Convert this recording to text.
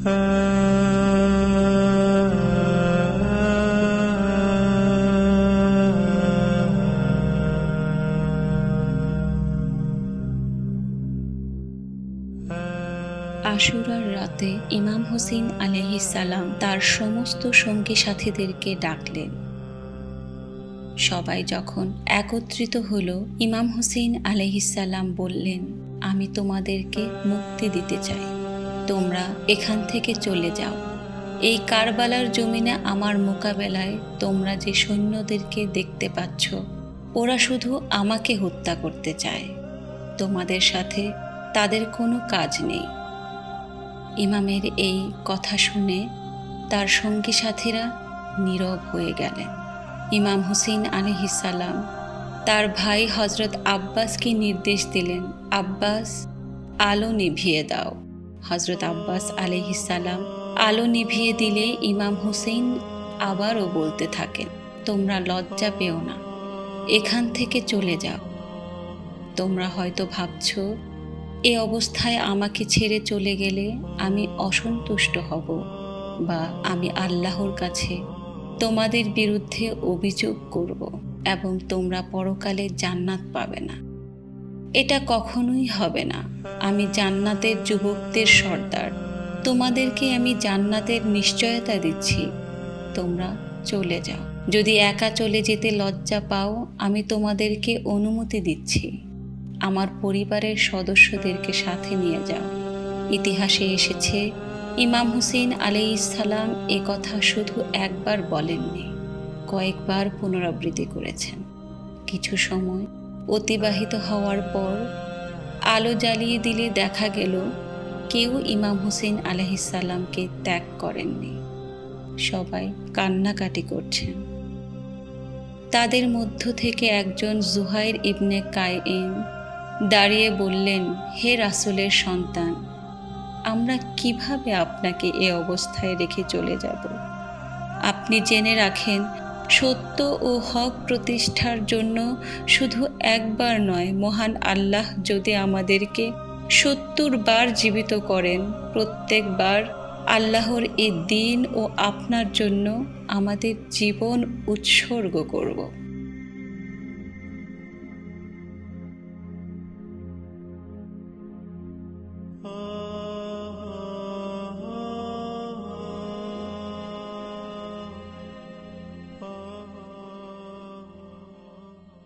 আশুরার রাতে ইমাম হোসেন সালাম তার সমস্ত সঙ্গী সাথীদেরকে ডাকলেন। সবাই যখন একত্রিত হলো, ইমাম হোসেন সালাম বললেন, আমি তোমাদেরকে মুক্তি দিতে চাই। তোমরা এখান থেকে চলে যাও। এই কারবালার জমিনে আমার মোকাবেলায় তোমরা যে সৈন্যদেরকে দেখতে পাচ্ছ, ওরা শুধু আমাকে হত্যা করতে চায়। তোমাদের সাথে তাদের কোনো কাজ নেই। ইমামের এই কথা শুনে তার সঙ্গী সাথীরা নীরব হয়ে গেলেন। ইমাম হুসেন আলহিসাল্লাম তার ভাই হজরত আব্বাসকে নির্দেশ দিলেন, আব্বাস, আলো নিভিয়ে দাও। হজরত আব্বাস আলহিসাল্লাম আলো নিভিয়ে দিলে ইমাম হুসেন আবারও বলতে থাকেন, তোমরা লজ্জা পেও না, এখান থেকে চলে যাও। তোমরা হয়তো ভাবছ, এ অবস্থায় আমাকে ছেড়ে চলে গেলে আমি অসন্তুষ্ট হব বা আমি আল্লাহর কাছে তোমাদের বিরুদ্ধে অভিযোগ করব এবং তোমরা পরকালে জান্নাত পাবে না। এটা কখনোই হবে না। আমি জান্নাতের যুবকদের সর্দার। তোমাদেরকে আমি জান্নাতের নিশ্চয়তা দিচ্ছি। তোমরা চলে যাও। যদি একা চলে যেতে লজ্জা পাও, আমি তোমাদেরকে অনুমতি দিচ্ছি। আমার পরিবারের সদস্যদেরকে সাথে নিয়ে যাও। ইতিহাসে এসেছে, ইমাম হুসেন আলাইসালাম এ কথা শুধু একবার বলেননি, কয়েকবার পুনরাবৃত্তি করেছেন। কিছু সময় অতিবাহিত হওয়ার পর আলো জ্বালিয়ে দিলে দেখা গেল কেউ ইমাম হুসেন আলহিসাল্লামকে ত্যাগ করেননি। সবাই কান্নাকাটি করছেন। তাদের মধ্য থেকে একজন জুহাইর ইবনে কায়েম দাঁড়িয়ে বললেন, হে রাসুলের সন্তান, আমরা কীভাবে আপনাকে এ অবস্থায় রেখে চলে যাব? আপনি জেনে রাখেন সত্য ও হক প্রতিষ্ঠার জন্য শুধু একবার নয়, মহান আল্লাহ যদি আমাদেরকে সত্তর বার জীবিত করেন, প্রত্যেকবার আল্লাহর এই দিন ও আপনার জন্য আমাদের জীবন উৎসর্গ করব।